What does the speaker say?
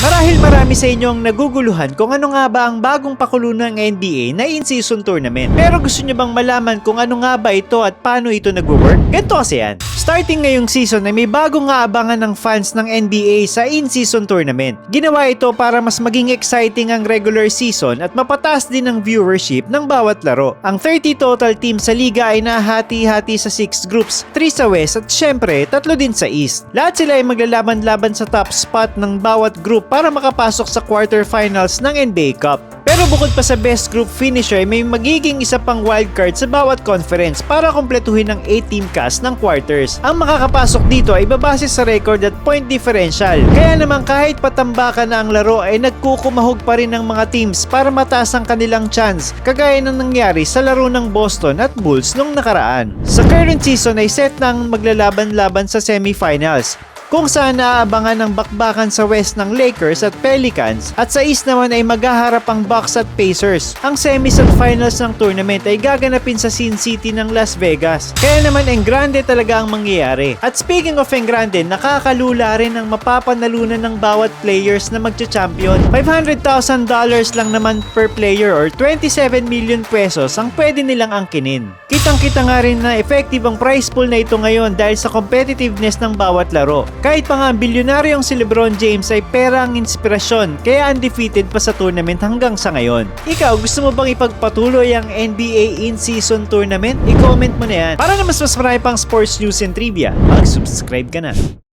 Marahil marami sa inyo ang naguguluhan kung ano nga ba ang bagong pakulo ng NBA na in-season tournament. Pero gusto nyo bang malaman kung ano nga ba ito at paano ito nagwo-work? Ganito kasi yan. Starting ngayong season ay may bagong nga abangan ng fans ng NBA sa in-season tournament. Ginawa ito para mas maging exciting ang regular season at mapataas din ang viewership ng bawat laro. Ang 30 total team sa liga ay nahati-hati sa 6 groups, 3 sa West at syempre tatlo din sa East. Lahat sila ay maglalaban-laban sa top spot ng bawat group para makapasok sa quarterfinals ng NBA Cup. Pero bukod pa sa best group finisher, may magiging isa pang wildcard sa bawat conference para kompletuhin ang 8-team cast ng quarters. Ang makakapasok dito ay babase sa record at point differential. Kaya naman kahit patambakan na ang laro ay nagkukumahog pa rin ng mga teams para mataas ang kanilang chance kagaya ng nangyari sa laro ng Boston at Bulls nung nakaraan. Sa current season ay set na ang maglalaban-laban sa semifinals kung saan naaabangan ng bakbakan sa West ng Lakers at Pelicans at sa East naman ay maghaharap ang Bucks at Pacers. Ang semis at finals ng tournament ay gaganapin sa Sin City ng Las Vegas. Kaya naman ang grande talaga ang mangyayari. At speaking of ang grande, nakakalula rin ang mapapanalunan ng bawat players na magcha-champion. $500,000 lang naman per player or 27 million pesos ang pwede nilang angkinin. Kitang-kita nga rin na effective ang prize pool na ito ngayon dahil sa competitiveness ng bawat laro. Kahit pa nga bilyonaryong si Lebron James ay pera ang inspirasyon kaya undefeated pa sa tournament hanggang sa ngayon. Ikaw, gusto mo bang ipagpatuloy ang NBA in-season tournament? I-comment mo na yan. Para na mas mas marami pang sports news and trivia, mag-subscribe ka na.